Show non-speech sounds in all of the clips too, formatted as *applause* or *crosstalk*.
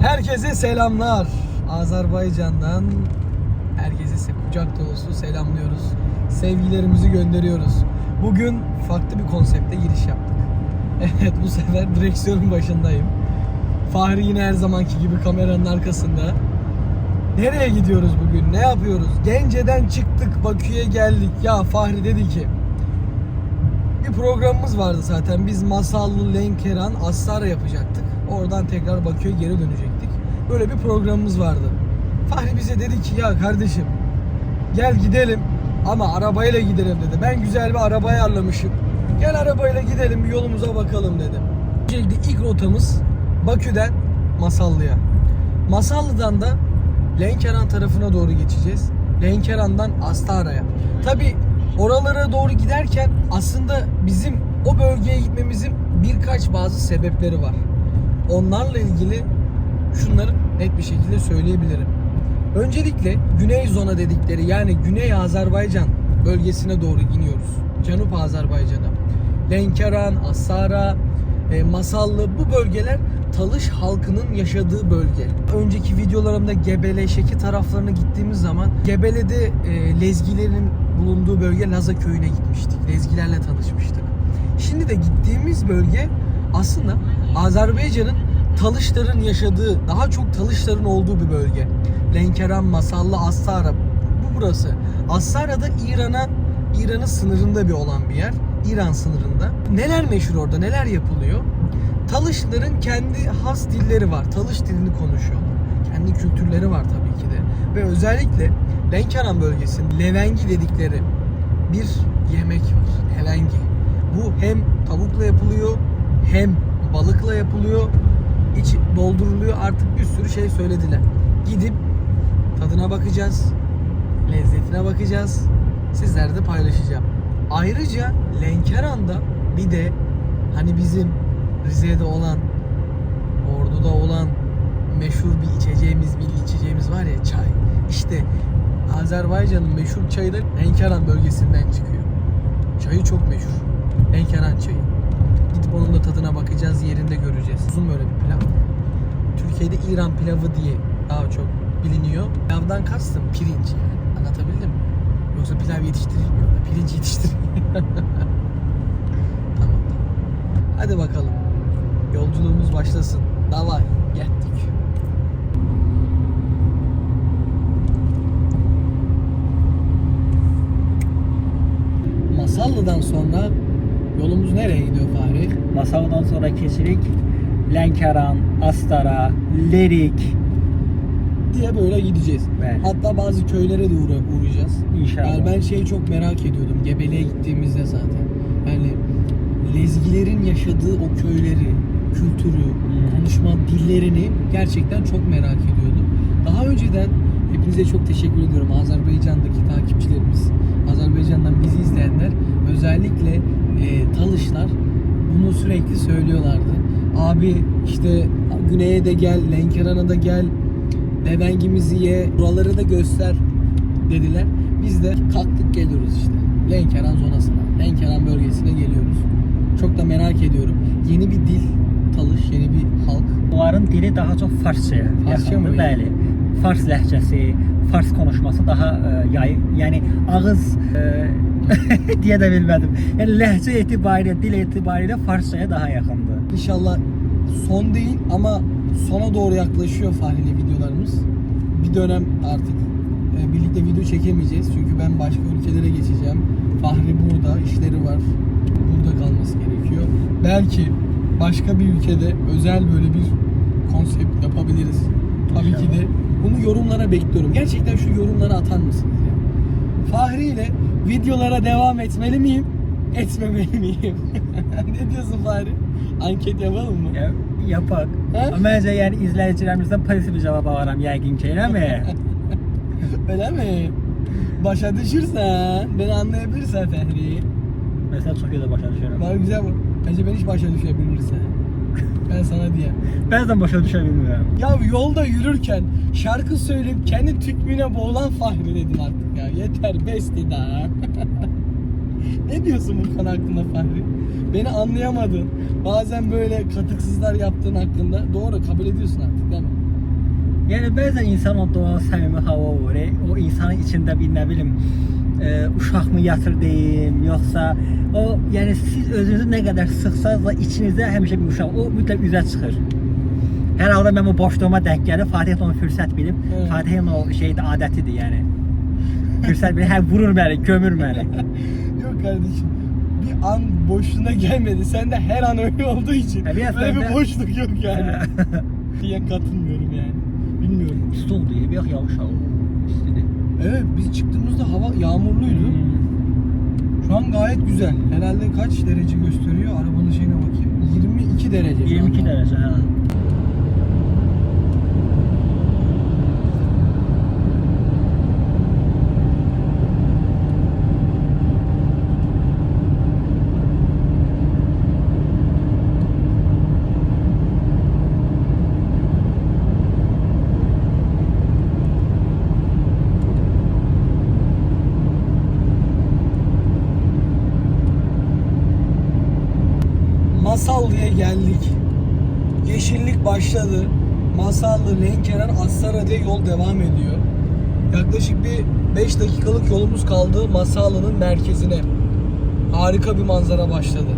Herkese selamlar. Azerbaycan'dan herkese kucak dolusu selamlıyoruz. Sevgilerimizi gönderiyoruz. Bugün farklı bir konsepte giriş yaptık. *laughs* Evet bu sefer direksiyonun başındayım. Fahri yine her zamanki gibi kameranın arkasında. Nereye gidiyoruz bugün? Ne yapıyoruz? Gence'den çıktık, Bakü'ye geldik. Ya Fahri dedi ki bir programımız vardı zaten. Biz Masallı, Lenkeran, Astara yapacaktık. Oradan tekrar Bakü'ye geri dönecektik. Böyle bir programımız vardı. Fahri bize dedi ki ya kardeşim gel gidelim ama arabayla gidelim dedi. Ben güzel bir araba ayarlamışım. Gel arabayla gidelim bir yolumuza bakalım dedim. Öncelikle ilk rotamız Bakü'den Masallı'ya. Masallı'dan da Lenkeran tarafına doğru geçeceğiz. Lenkeran'dan Astara'ya. Tabi oralara doğru giderken aslında bizim o bölgeye gitmemizin birkaç bazı sebepleri var. Onlarla ilgili şunları net bir şekilde söyleyebilirim. Öncelikle Güney Zona dedikleri yani Güney Azerbaycan bölgesine doğru iniyoruz. Canup Azerbaycan'a. Lenkeran, Asara, e, Masallı bu bölgeler Talış halkının yaşadığı bölge. Önceki videolarımda Gebele, Şeki taraflarına gittiğimiz zaman Gebele'de e, Lezgilerin bulunduğu bölge Laza köyüne gitmiştik. Lezgilerle tanışmıştık. Şimdi de gittiğimiz bölge aslında Azerbaycan'ın Talışların yaşadığı, daha çok Talışların olduğu bir bölge. Lenkeran, Masallı, Astara bu burası. Astara da İran'a İran'ın sınırında bir olan bir yer. İran sınırında. Neler meşhur orada? Neler yapılıyor? Talışların kendi has dilleri var. Talış dilini konuşuyorlar. Kendi kültürleri var tabii ki de. Ve özellikle Lenkeran bölgesinde levengi dedikleri bir yemek var. Levengi. Bu hem tavukla yapılıyor hem balıkla yapılıyor. İçi dolduruluyor. Artık bir sürü şey söylediler. Gidip tadına bakacağız. Lezzetine bakacağız. Sizlerle de paylaşacağım. Ayrıca Lenkeran'da bir de hani bizim Rize'de olan, Ordu'da olan meşhur bir içeceğimiz, milli içeceğimiz var ya çay. İşte Azerbaycan'ın meşhur çayı da Lenkeran bölgesinden çıkıyor. Çayı çok meşhur. Lenkeran çayı. Gidip onun da tadına bakacağız, yerinde göreceğiz. Uzun böyle bir pilav. Türkiye'de İran pilavı diye daha çok biliniyor. Pilavdan kastım pirinç yani. Anlatabildim mi? Yoksa pilav yetiştirilmiyor. Pirinç yetiştiriliyor. *laughs* tamam. Hadi bakalım. Yolculuğumuz başlasın. Davay. Geldik. Masallı'dan sonra Yolumuz nereye gidiyor Fahri? Masava'dan sonra Keçilik, Lenkeran, Astara, Lerik diye böyle gideceğiz. Evet. Hatta bazı köylere de uğra- uğrayacağız. İnşallah. Yani ben şeyi çok merak ediyordum. Gebele'ye gittiğimizde zaten. Yani lezgilerin yaşadığı o köyleri, kültürü, hmm. konuşma dillerini gerçekten çok merak ediyordum. Daha önceden hepinize çok teşekkür ediyorum. Azerbaycan'daki takipçilerimiz, Azerbaycan'dan bizi izleyenler özellikle e, Talışlar bunu sürekli söylüyorlardı. Abi işte güneye de gel, Lenkeran'a da gel, Levengimizi ye, buraları da göster dediler. Biz de kalktık geliyoruz işte. Lenkeran zonasına, Lenkeran bölgesine geliyoruz. Çok da merak ediyorum. Yeni bir dil, talış, yeni bir halk. Onların dili daha çox farsçaya Farsça mı? Bəli. Fars ləhcəsi, fars konuşması daha e, yay, yəni ağız e, *laughs* deyə də bilmədim. Yəni ləhcə etibarilə, dil etibarilə farsçaya daha yaxındır. İnşallah son değil ama sona doğru yaklaşıyor Fahri'yle videolarımız. Bir dönem artık e, birlikte video çekemeyeceğiz. Çünkü ben başka ülkelere geçeceğim. Fahri burada, işleri var. Burada kalması gerekiyor. Belki başka bir ülkede özel böyle bir konsept yapabiliriz. Tabii ki de bunu yorumlara bekliyorum. Gerçekten şu yorumlara atar mısınız ya? Fahri ile videolara devam etmeli miyim? Etmemeli miyim? *laughs* ne diyorsun Fahri? Anket yapalım mı? Ya, yapaq. Hə? Məncə yəni izləyicilərimizdən pozitiv bir cavab alaram yəqin ki, eləmi? *laughs* Öyle mi? Başa düşürsen, beni anlayabilirsen Fahri. Məsələn çox gözəl başa düşürəm. Bana güzel bu. Bence ben hiç başa düşebilirsen. Ben sana diyeyim. Bəzən başa düşə bilmirəm. Ya yolda yürürken şarkı söyleyip kendi tükmüğüne boğulan Fahri dedim artık ya. Yeter besti daha. *laughs* ne diyorsun bu konu hakkında Fahri? Beni anlayamadın. Bazen böyle katıksızlar yaptığın hakkında doğru kabul ediyorsun artık değil mi? Yəni bəzən insan o doğal səmimi hava var. e, O insanın içində bir nə bilim e, uşaq mı yatır deyim, yoxsa o yəni siz özünüzü nə qədər sıxsanız da içinizdə həmişə bir uşaq o mütləq üzə çıxır. Hər halda mən o boşluğuma denk gəlib Fatih onu fürsət bilib, Hı. Fatihin o şeydə adətidir yəni. Fürsət bilib, hə vurur məni, gömür məni. Yok kardeşim. Bir an boşluğuna gelmedi. Sen de her an öyle olduğu için. Ha, biraz böyle ben bir de- boşluk yok yani. diye katılmıyorum yani. Bilmiyorum. Pis oldu, yox yağış aldı. İstidir. Evet biz çıktığımızda hava yağmurluydu. Şu an gayet güzel. Herhalde kaç derece gösteriyor? Arabanın şeyine bakayım. 22 derece. şu 22 anda. dərəcə, hə. Masallı'ya geldik. Yeşillik başladı. Masallı, Lenkeren, Astara diye yol devam ediyor. Yaklaşık bir 5 dakikalık yolumuz kaldı Masallı'nın merkezine. Harika bir manzara başladı.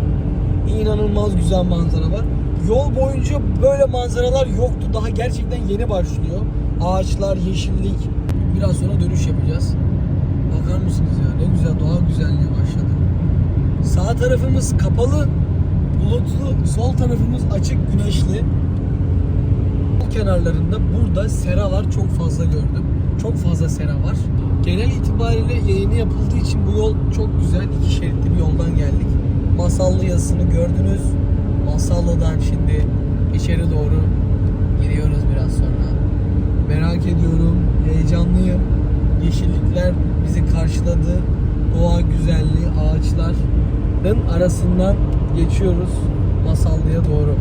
İnanılmaz güzel manzara var. Yol boyunca böyle manzaralar yoktu. Daha gerçekten yeni başlıyor. Ağaçlar, yeşillik. Biraz sonra dönüş yapacağız. Bakar mısınız ya? Ne güzel doğa güzelliği başladı. Sağ tarafımız kapalı, bulutlu, sol tarafımız açık, güneşli. Yol kenarlarında burada seralar çok fazla gördüm. Çok fazla sera var. Genel itibariyle yayını yapıldığı için bu yol çok güzel. iki şeritli bir yoldan geldik. Masallı yazısını gördünüz. Masallı'dan şimdi içeri doğru giriyoruz biraz sonra. Merak ediyorum, heyecanlıyım. Yeşillikler bizi karşıladı. Doğa güzelliği, ağaçların arasından geçiyoruz Masallı'ya doğru.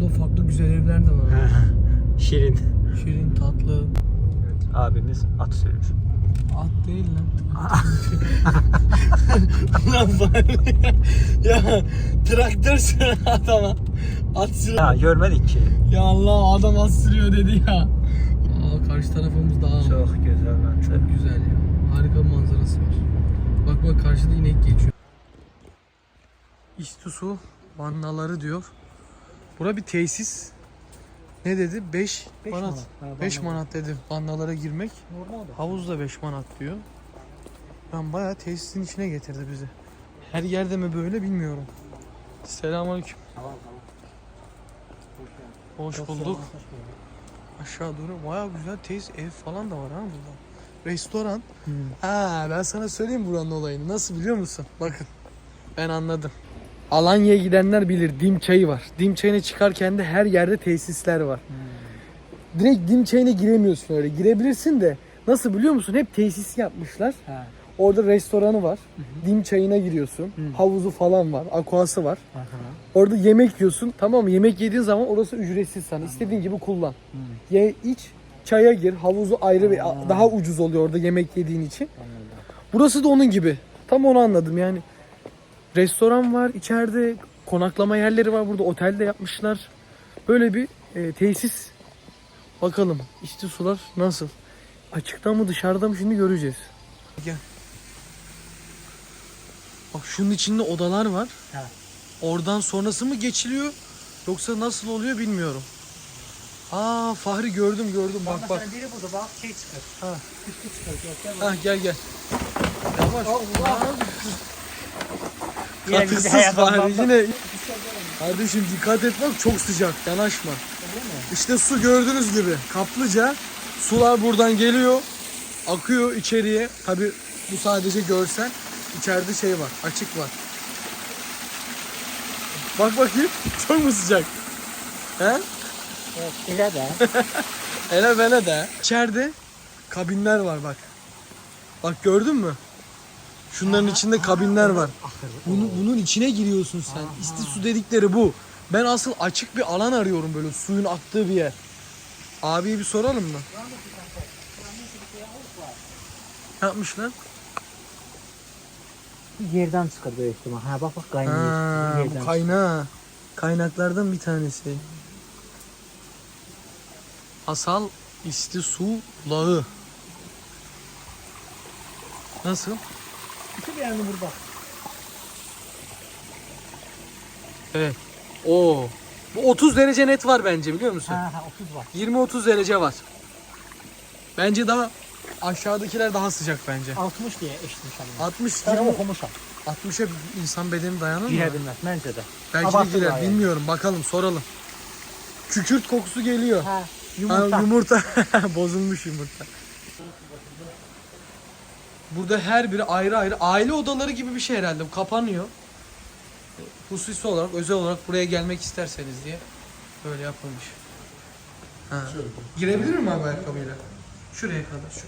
Burada farklı güzel evler de var. Şirin. Şirin, tatlı. Abimiz at sürür. At değil lan. *laughs* Lan ya traktör süren adama. At sürüyor. Ha, görmədik ki. Ya Allah adam at sürüyor dedi ya. Aa, karşı tarafımız daha Çox gözəl məncə. çok güzel ya. Harika bir manzarası var. Bak bak karşıda inek geçiyor. İstusu vannaları diyor. Bura bir tesis. Ne dedi? 5 Beş manat. manat. Ha, 5 vannalar. manat dedi vannalara girmek. Normaldır. Havuz da 5 manat diyor. Ben bayağı tesisin içine getirdi bizi. Her yerde mi böyle bilmiyorum. Selamünaleyküm. Hoş bulduk. Aşağı doğru bayağı güzel tesis ev falan da var ha burada. Restoran. Hmm. Ha ben sana söyleyeyim buranın olayını. Nasıl biliyor musun? Bakın. Ben anladım. Alanya'ya gidenler bilir. Dim çayı var. Dim çayına çıkarken de her yerde tesisler var. Direkt dim çayına giremiyorsun öyle. Girebilirsin de nasıl biliyor musun? Hep tesis yapmışlar. Hə. Orada restoranı var. Dim çayına giriyorsun. Havuzu falan var. Aquası var. Aha. Orada yemek yiyorsun. Tamam mı? Yemek yediğin zaman orası ücretsiz sana. İstediğin gibi kullan. Ye iç, çaya gir. Havuzu ayrı ve daha ucuz oluyor orada yemek yediğin için. Burası da onun gibi. Tam onu anladım yani. Restoran var içeride. Konaklama yerleri var burada. Otelde yapmışlar. Böyle bir e, tesis. Bakalım içti sular nasıl? Açıkta mı dışarıda mı şimdi göreceğiz. Gel. Bak şunun içinde odalar var. Ha. Oradan sonrası mı geçiliyor yoksa nasıl oluyor bilmiyorum. Aa Fahri gördüm gördüm bak bak. biri burada bak şey çıxır. Ha. Üstü çıxır. Gördün Ha gel gel. Yavaş. Allah. Katılsız Fahri yine. Kardeşim dikkat et bak çok sıcak yanaşma. İşte su gördüğünüz gibi kaplıca sular buradan geliyor akıyor içeriye. Tabi bu sadece görsel. İçeride şey var açık var. Bak bakayım *laughs* çok mu sıcak? He? Elə də. Ele bele de. İçeride kabinler var bak. Bak gördün mü? Şunların içinde kabinler var. Bunu, bunun içine giriyorsun sen. İsti su dedikleri bu. Ben asıl açık bir alan arıyorum böyle suyun aktığı bir yer. Abiye bir soralım mı? Ne yapmışlar? Yerdən çıxır böyük ihtimal. Hə, bax bax Ha, qaynayır. bu Yerdən. kaynağı. Kaynaklardan bir tanesi. Asal isti su lağı. Nasıl? İki bir yanını vur bax. Evet. Oo. Bu 30 derece net var bence biliyor musun? Hə, hə, 30 var. 20-30 derece var. Bence daha aşağıdakiler daha sıcak bence. 60 deyə eşitmişəm. mən. 60 Ben 20 oxumuşam. 60'a insan bedeni dayanır mı? Girə bilməz məncə də. Belki de Abartı girer. daha yani. Bilmiyorum. Bakalım soralım. Kükürt kokusu geliyor. Hə, Yumurta. yumurta. yumurta. *laughs* Bozulmuş yumurta. Burada her biri ayrı ayrı aile odaları gibi bir şey herhalde. Bu kapanıyor. Hususi olarak özel olarak buraya gelmek isterseniz diye böyle yapılmış. Ha. Girebilir miyim abi ayakkabıyla? Şuraya kadar şu.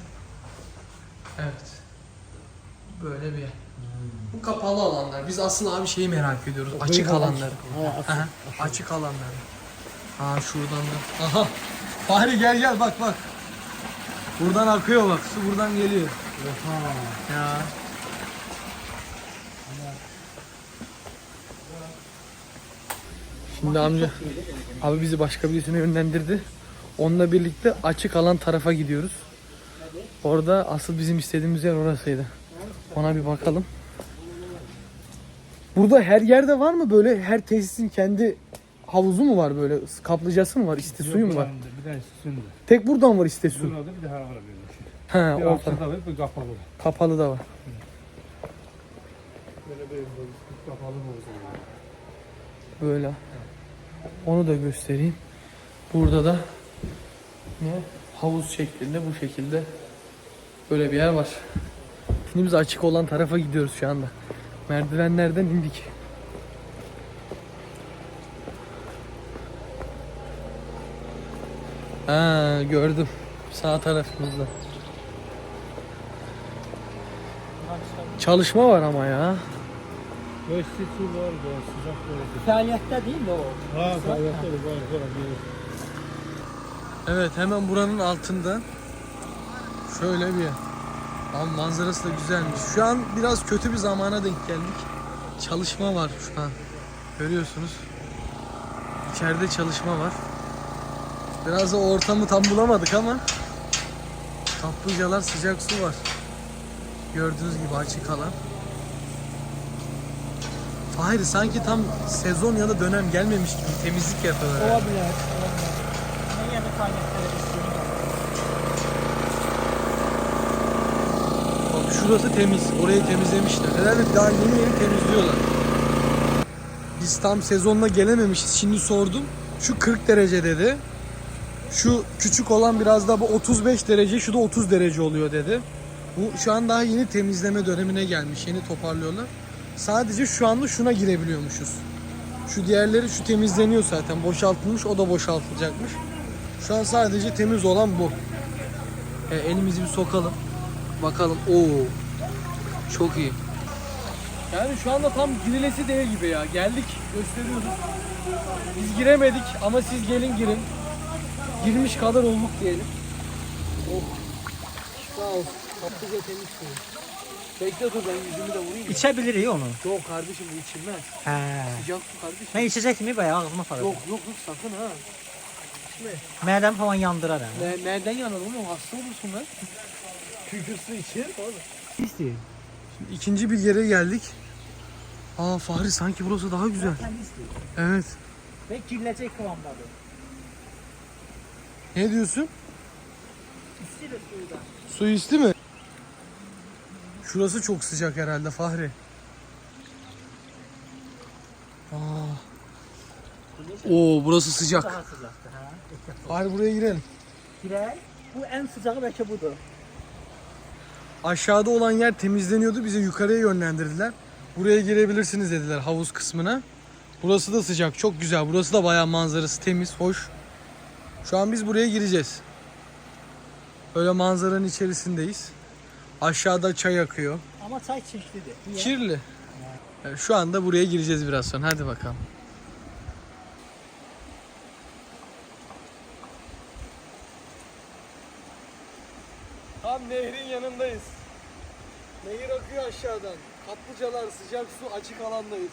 Evet. Böyle bir yer. Bu kapalı alanlar. Biz asıl abi şeyi merak ediyoruz. Açık alanları. Aha, açık alanlar. Ha şuradan da. Aha. Fahri gel gel bak bak. Buradan akıyor bak. Su buradan geliyor. Ya. Şimdi amca abi bizi başka birisine yönlendirdi. Onunla birlikte açık alan tarafa gidiyoruz. Orada asıl bizim istediğimiz yer orasıydı. Ona bir bakalım. Burada her yerde var mı böyle her tesisin kendi havuzu mu var böyle kaplıcası mı var iste suyu mu var? Bir de üstünde. Tek buradan var iste su. Burada bir daha var bir. He Bir ortada. var bir kapalı. Kapalı da var. Böyle bir kapalı havuz. Böyle. Onu da göstereyim. Burada da ne? Havuz şeklinde bu şekilde böyle bir yer var. Şimdi biz açık olan tarafa gidiyoruz şu anda. Merdivenlerden indik. Ha gördüm. Sağ tarafımızda. Çalışma var ama ya. Böyle su var, böyle sıcak böyle. Fəaliyyətdə deyil mi o? Ha, faaliyette var, Evet hemen buranın altında şöyle bir. Ama manzarası da güzelmiş. Şu an biraz kötü bir zamana denk geldik. Çalışma var şu an. Görüyorsunuz. İçeride çalışma var. Biraz da ortamı tam bulamadık ama kaplıcalar sıcak su var. Gördüğünüz gibi açık alan. Hayır sanki tam sezon ya da dönem gelmemiş gibi temizlik yapıyorlar. Ola bilər. Ola bilər. Mən yenə şurası temiz. Orayı temizlemişler. Herhalde daha yeni yeni temizliyorlar. Biz tam sezonla gelememişiz. Şimdi sordum. Şu 40 derece dedi. Şu küçük olan biraz daha bu 35 derece, şu da 30 derece oluyor dedi. Bu şu an daha yeni temizleme dönemine gelmiş. Yeni toparlıyorlar. Sadece şu anda şuna girebiliyormuşuz. Şu diğerleri şu temizleniyor zaten. Boşaltılmış, o da boşaltılacakmış. Şu an sadece temiz olan bu. E, elimizi bir sokalım. Bakalım. Oo. Çok iyi. Yani şu anda tam girilesi değil gibi ya. Geldik gösteriyoruz. Biz giremedik ama siz gelin girin. Girmiş kadar olduk diyelim. Oh. Sağ ol. Kaplıca temiz suyu. Bekle dur ben yüzümü de vurayım. İçə bilirik onu. Yok kardeşim bu içilmez. Hə. Sıcak su kardeşim. Mən içəcək kimi bayağı ağzıma aparırım. Yok yok yok sakın ha. Mədəm falan yandırar hə. Ne, nereden yanalım oğlum? Hasta olursun lan. Kükür su içir. İstəyir. İkinci bir yere geldik. Aa Fahri sanki burası daha güzel. Evet. Və giriləcək kıvamdadır. Ne diyorsun? İstilir suyudan. Su isti mi? Şurası çok sıcak herhalde Fahri. Aa. Oo burası sıcak. Daha sıcaqdır hə. Fahri buraya girelim. Girək. Bu ən sıcağı bəlkə budur. Aşağıda olan yer temizleniyordu. Bizi yukarıya yönlendirdiler. Buraya girebilirsiniz dediler havuz kısmına. Burası da sıcak. Çok güzel. Burası da bayağı manzarası temiz, hoş. Şu an biz buraya gireceğiz. Böyle manzaranın içerisindeyiz. Aşağıda çay akıyor. Amma çay çirklidir. Niyə? Kirli. Yani şu anda buraya gireceğiz biraz sonra. Hadi bakalım. Tam nehrin yanındayız. Nehir akıyor aşağıdan. Kaplıcalar, sıcak su, açık alandayız.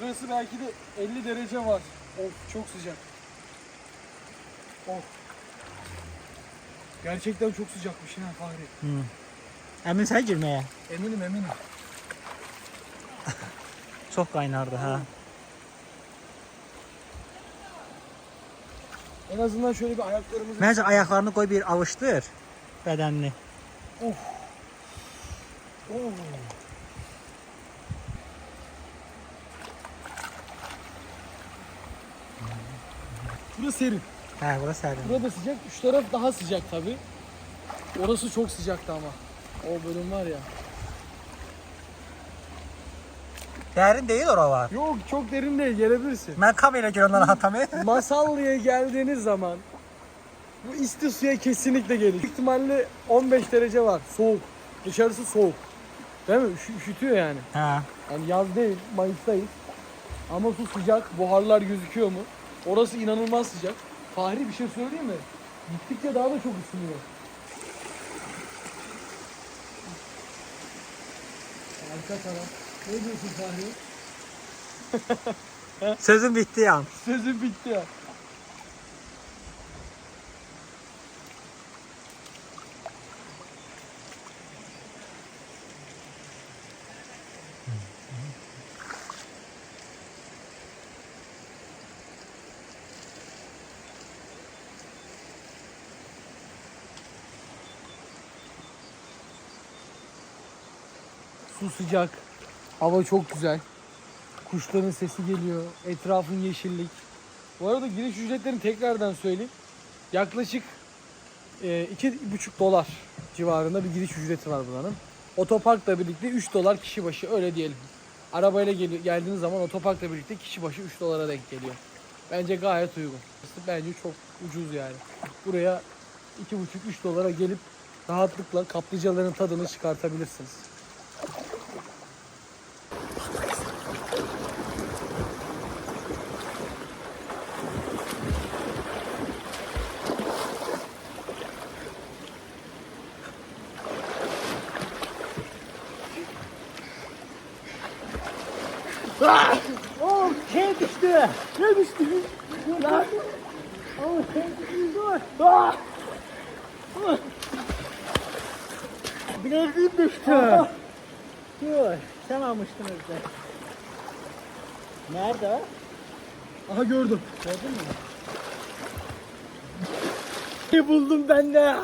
Burası belki de 50 derece var. Of çok sıcak. Of. Gerçekten çok sıcakmış ha Fahri. Əminsən girməyə? Eminim eminim. *laughs* Çox qaynardı ha. En azından şöyle bir ayaklarımızı... Məncə ayaqlarını qoy bir avışdır bədənini. Oo. Burası serin. Hə, bura sərin. Burada sıcak. Şu taraf daha sıcak tabi. Orası çok sıcaktı ama. O bölüm var ya. Dərin deyil oralar. Yok çok derin değil gelebilirsin. Mən kamera görəndən atamı. Masallı'ya geldiğiniz zaman bu isti suya kesinlikle. Büyük ihtimalle 15 derece var. Soğuk. Dışarısı soğuk. Değil mi? Üşü- üşütüyor yani. Hə. Yani yaz değil, Mayıs'tayız. Ama su sıcak, buharlar gözüküyor mu? Orası inanılmaz sıcak. Fahri bir şey söyleyeyim mi? Gittikçe daha da çok ısınıyor. Arka taraf. Ne diyorsun Fahri? Sözüm bitdi yan. Sözüm bitti ya. Sıcak. Hava çok güzel. Kuşların sesi geliyor. Etrafın yeşillik. Bu arada giriş ücretlerini tekrardan söyleyeyim. Yaklaşık e, iki buçuk dolar civarında bir giriş ücreti var buranın. Otoparkla birlikte 3 dolar kişi başı öyle diyelim. Arabayla gel- geldiğiniz zaman otoparkla birlikte kişi başı 3 dolara denk geliyor. Bence gayet uygun. Bence çok ucuz yani. Buraya 2,5-3 dolara gelip rahatlıkla kaplıcaların tadını çıkartabilirsiniz. Oh, şey düşdü. Ne düştü? Lan. Oh, şey düşdü. Dur. Ah! Bileziğim düştü. Dur. Sen almıştın özde. Nerede o? Aha gördüm. Gördün mü? Ne buldum ben de?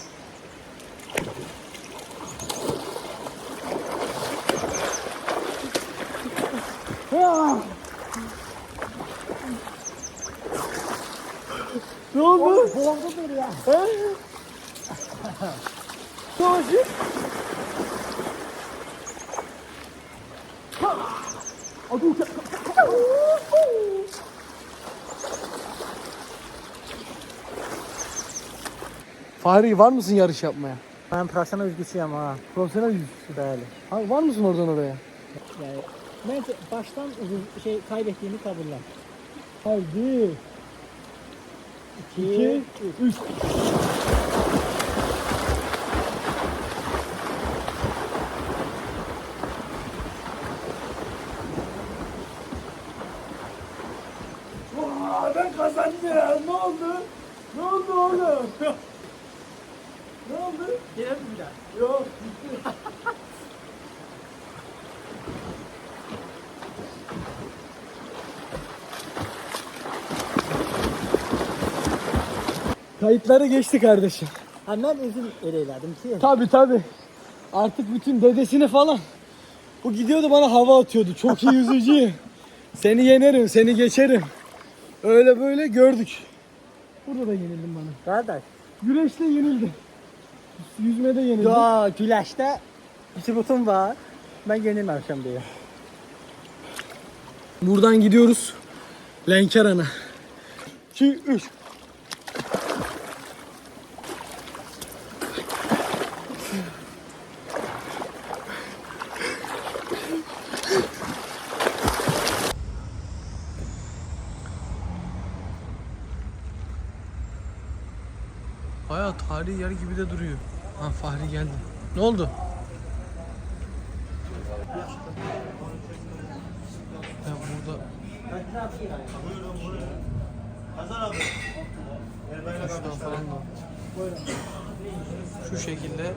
Ne oldu? Boğuldu dur ya. Ne oldu? Fahri var mısın yarış yapmaya? Ben profesyonel yüzgüçüyüm ha. Profesyonel yüzgüçü. Bəli. Ha, var mısın oradan oraya? Yani, bence baştan şey kaybettiğini kabullen. Haydi. 2 3 Kayıtları geçti kardeşim. Ha ben özüm elə elədim ki. Tabi tabi. Artık bütün dedesini falan. Bu gidiyordu bana hava atıyordu. Çok iyi yüzücü. *laughs* seni yenerim, seni geçerim. Öyle böyle gördük. Burada da yenildim bana. Qardaş. Güreşte yenildi. Yüzmede yenildi. Ya güləşdə sübutum var. Ben yenilməmişəm deyə. Buradan gidiyoruz. Lenkeran'a. 2 3 tarihi yer gibi de duruyor. Ha Fahri geldi. Ne oldu? Ben burada... Şuradan falan. Şu şekilde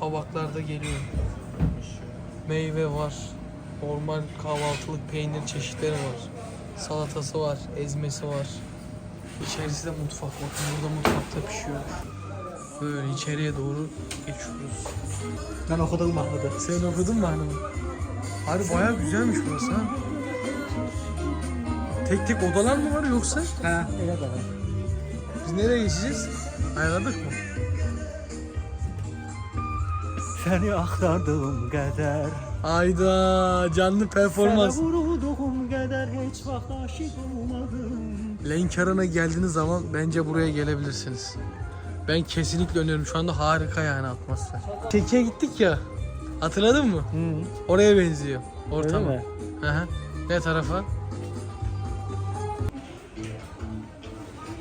tabaklarda geliyor. Meyve var. Normal kahvaltılık peynir çeşitleri var. Salatası var, ezmesi var. İçerisi de mutfak. Bakın burada mutfakta pişiyor. Böyle içeriye doğru geçiyoruz. Ben okudum mahnıdır. Sen okudun mu hanım? Abi bayağı güzelmiş burası ha. Tek tek odalar mı var yoksa? Ha, de var. Biz nereye geçeceğiz? Ayarladık mı? Seni axtardığım qədər Ayda canlı performans. Sənə vurulduğum qədər heç vaxt aşiq olmadım Lenkaran'a geldiğiniz zaman bence buraya gelebilirsiniz. Ben kesinlikle öneririm. Şu anda harika yani atmosfer. Tekiye gittik ya. Hatırladın mı? Hı. Oraya benziyor. Ortam. mi? Hı hı. Ne tarafa?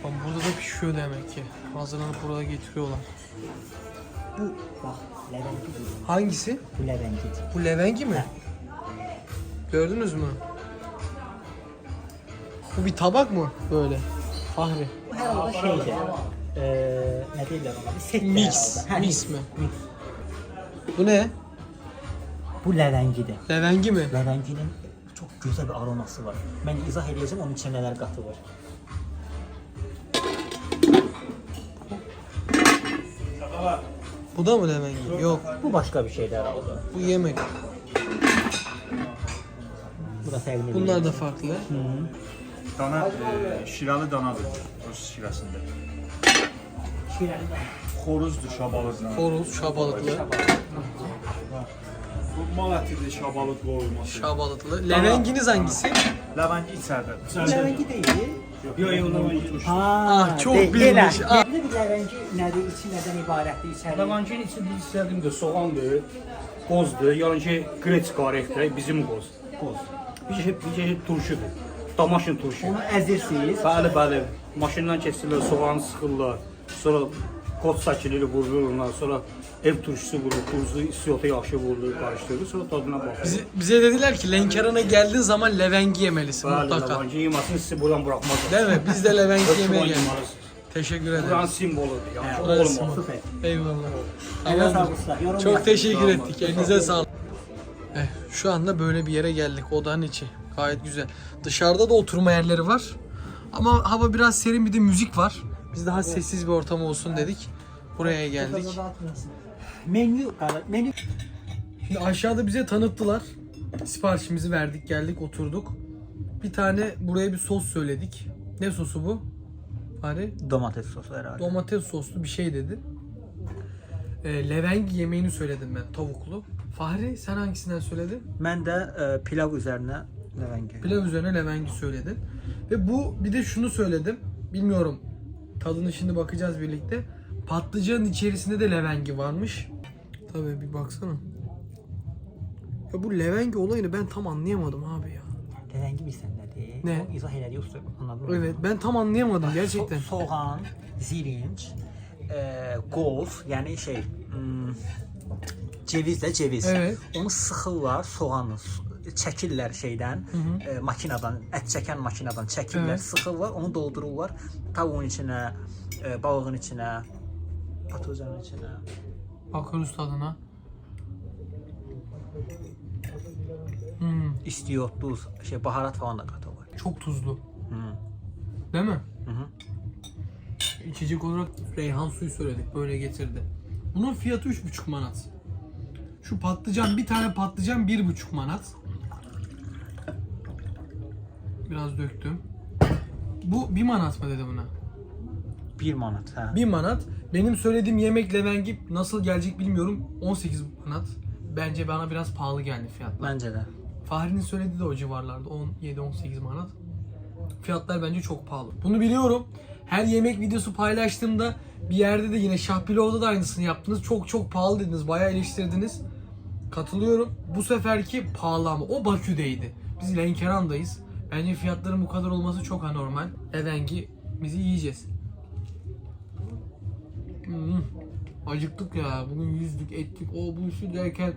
Bak burada da pişiyor demek ki. Hazırlanıp buraya getiriyorlar. Bu, bax, ləvəngidir Hangisi? Bu ləvəngidir Bu levengi mi? Gördünüz mü? Bu bir tabak mı böyle? Fahri. Halda şeydir Eee, nə deyirlər ona? Bir Mix. Hə, Mix mi? Mix. Bu ne? Bu ləvəngidir Levengi mi? Ləvənginin çox gözəl bir aroması var Mən izah edəcəm onun içində nələr qatılır Bu da mı levengi? Yok. Bu başqa bir şeydir hər halda Bu yemek. Bu da Bunlar da farklı. Dana, e, şiralı danadır Rus şirasında. Xoruzdur, şabalıqla. Horoz, şabalıklı. Bu mal ətidir, şabalıqlı olması. Şabalıklı. Levenginiz hangisi? Ləvəngi içəridə. Ləvəngi deyil Yox, yox, ləvəngi Ha, Ah, çox deyil. bilmiş. Ah. Nə bir ləvəngi nədir, içi nədən ibarətdir, içəri? Lavancın içi biz istədiyimdir, soğandır, qozdur, yəni ki, qreçka orexdir, bizim qoz. Qoz. Bir şey, bir şey turşudur. Damaşın turşu. Onu əzirsiniz. Bəli, bəli. Maşından keçirlər, soğanı sıxırlar. Sonra qot sakilir, vurulur ondan sonra ev turşusu vurulur, tuzu, istiyotu yaxşı vurulur, qarışdırılır, sonra tadına baxır. Bize, bize dediler ki Lenkaran'a geldiğin zaman levengi yemelisin Bəli, mutlaka. lavancı yemasını sizi buradan buraxmaz. Değil mi? Biz de levengi yemeye geldik. Teşekkür Buranın ederiz. simvoludur. Yəni Burası olmaz. Süper. Eyvallah. Tamamdır. Yorum Çok teşekkür ettik. Elinize sağlık. Eh, şu anda böyle bir yere geldik. Odanın içi. Gayet güzel. Dışarıda da oturma yerleri var. Ama hava biraz serin bir de müzik var. Biz daha sessiz bir ortam olsun dedik. Buraya geldik. Menü, menü Şimdi aşağıda bize tanıttılar. Siparişimizi verdik, geldik, oturduk. Bir tane buraya bir sos söyledik. Ne sosu bu? Fare? domates sosu herhalde. Domates soslu bir şey dedi. E, levengi yemeğini söyledim ben, tavuklu. Fahri sen hangisinden söyledin? Mən də e, pilav üzərinə ləvəngi. Pilav üzerine levengi söyledin. Ve bu bir de şunu söyledim. Bilmiyorum. Tadını şimdi bakacağız birlikte. Patlıcanın içerisinde de levengi varmış. Tabii bir baksana. Ya bu levengi olayını ben tam anlayamadım abi ya. Ləvəngi bilirsən nədir? Nə? O izah usta, anladın mı? Evet ben tam anlayamadım gerçekten. So- soğan, zirinç, e, qoz, yəni şey, hmm, cevizlə ceviz. Evet. Onu sıxırlar, soğanı çəkirlər şeydən, e, makinadan, ət çəkən makinadan çəkirlər, Evet. sıxırlar, onu doldururlar tavuğun içinə, e, balığın içinə, patlıcanın içinə. Bakıyoruz tadına. Hmm, İstiyot, duz, şey baharat falan da qatırlar. çok tuzlu. Hı. Değil mi? Hı hı. İçecek olarak reyhan suyu söyledik. Böyle getirdi. Bunun fiyatı 3,5 manat. Şu patlıcan bir tane patlıcan 1,5 manat. Biraz döktüm. Bu 1 manat mı dedi buna? 1 manat, hə. 1 manat. Benim söylediğim yemek levengi nasıl gelecek bilmiyorum. 18 manat. Bence bana biraz pahalı geldi fiyatlar. Məncə də. Fahri'nin söylediği de o civarlarda 17-18 manat. Fiyatlar bence çok pahalı. Bunu biliyorum. Her yemek videosu paylaştığımda bir yerde de yine Şahpilov'da da aynısını yaptınız. Çok çok pahalı dediniz. Bayağı eleştirdiniz. Katılıyorum. Bu seferki pahalı ama o Bakü'deydi. Biz Lenkeran'dayız. Bence fiyatların bu kadar olması çok anormal. Evengi bizi yiyeceğiz. Hmm. Acıktık ya. Bugün yüzdük, ettik. O bu şu derken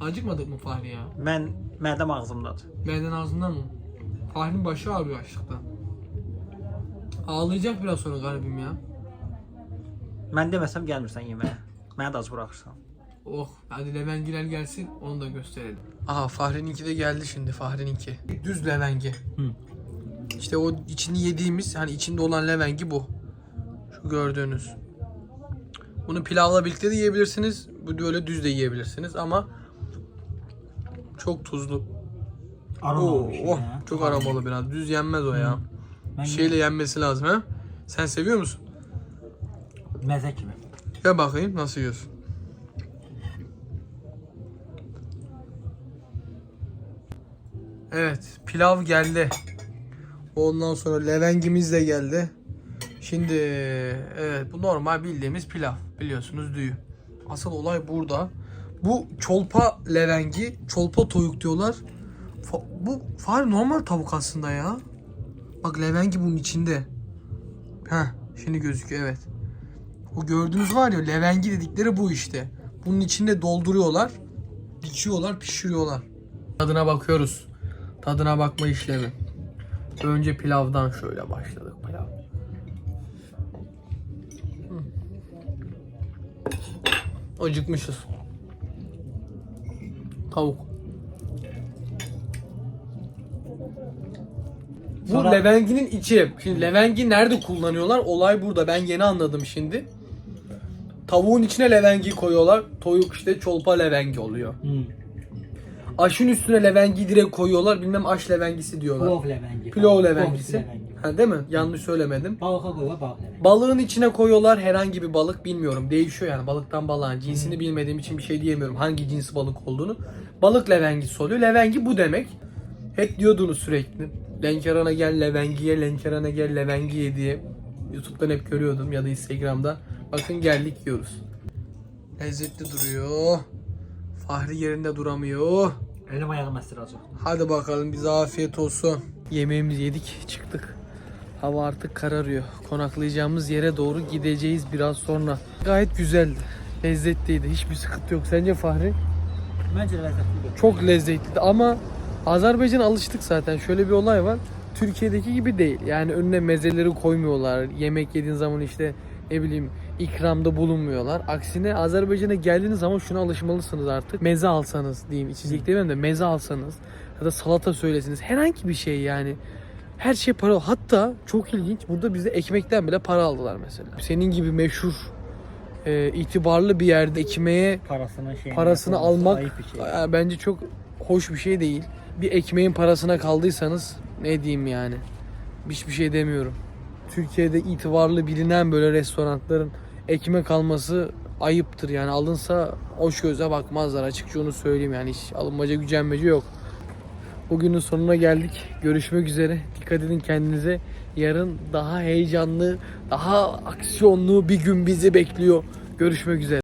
Acıkmadık mı Fahri ya? Mən mədəm ağzımdadır. Benden ağzından mı? Fahri'nin başı ağrıyor açlıktan. Ağlayacak biraz sonra garibim ya. Mən deməsəm gəlmirsən yeməyə. Məni də ac buraxırsan. Oh hadi Levengiller gelsin onu da gösterelim. Aha Fahri'ninki de geldi şimdi Fahri'ninki. Düz levengi. İşte o içini yediğimiz hani içinde olan levengi bu. Şu gördüğünüz. Bunu pilavla birlikte de yiyebilirsiniz. Bu böyle düz de yiyebilirsiniz ama çok tuzlu. Oo, oh, çok aromalı biraz. Düz yenmez o ya. Bir şeyle yenmesi lazım ha. Sen seviyor musun? Məzə kimi. Ya bakayım nasıl yiyorsun? Evet, pilav geldi. Ondan sonra levengimiz de geldi. Şimdi evet bu normal bildiğimiz pilav. Biliyorsunuz düğü. Asıl olay burada. Bu çolpa levengi, çolpa toyuk diyorlar. Fa- bu fare normal tavuk aslında ya. Bak levengi bunun içinde. Heh, şimdi gözüküyor evet. O gördüğünüz var ya levengi dedikleri bu işte. Bunun içinde dolduruyorlar. Biçiyorlar, pişiriyorlar. Tadına bakıyoruz. Tadına bakma işlemi. Önce pilavdan şöyle başladık pilav. Acıkmışız. Tavuk. Bu Sonra- levenginin içi. Şimdi levengi nerede kullanıyorlar? Olay burada. Ben yeni anladım şimdi. Tavuğun içine levengi koyuyorlar. Toyuk işte çolpa levengi oluyor. Aşın üstüne levengi direkt koyuyorlar. Bilmem aş levengisi diyorlar. Plov levəngi. Pilov levengisi. Ha, değil mi? Yanlış söylemedim. Balığa qoyular balıq levəngi. Balığın içine koyuyorlar herhangi bir balık bilmiyorum. Değişiyor yani balıktan balığa. Cinsini bilmediğim için bir şey diyemiyorum. Hangi cins balık olduğunu. Balık levengisi oluyor. Levengi bu demek. Hep diyordunuz sürekli. Lenkerana gel levengiye, lenkerana gel levengiye diye. Youtube'dan hep görüyordum ya da Instagram'da. Bakın geldik yiyoruz. Lezzetli duruyor. Fahri yerinde duramıyor. Elim ayağım əstirəcək. Hadi bakalım bize afiyet olsun. Yemeğimizi yedik çıktık. Hava artık kararıyor. Konaklayacağımız yere doğru gideceğiz biraz sonra. Gayet güzeldi. Lezzetliydi. Hiçbir sıkıntı yok. Sence Fahri? Məncə ləzzətlidir. Çok lezzetliydi ama Azerbaycan'a alıştık zaten. Şöyle bir olay var. Türkiye'deki gibi değil. Yani önüne mezeleri koymuyorlar. Yemek yediğin zaman işte ne bileyim ikramda bulunmuyorlar. Aksine Azerbaycan'a geldiğiniz zaman şuna alışmalısınız artık. Meze alsanız diyeyim. içecek demem de meze alsanız ya da salata söylesiniz. Herhangi bir şey yani. Her şey para. Hatta çok ilginç. Burada bize ekmekten bile para aldılar mesela. Senin gibi meşhur e, itibarlı bir yerde ekmeğe Parasını parasını almak şey. ya bence çok hoş bir şey değil. Bir ekmeğin parasına kaldıysanız ne diyeyim yani. Hiçbir şey demiyorum. Türkiye'de itibarlı bilinen böyle restoranların ekmek alması ayıptır yani alınsa hoş göze bakmazlar açıkça onu söyleyeyim yani hiç alınmaca gücenmece yok. Bugünün sonuna geldik. Görüşmek üzere. Dikkat edin kendinize. Yarın daha heyecanlı, daha aksiyonlu bir gün bizi bekliyor. Görüşmek üzere.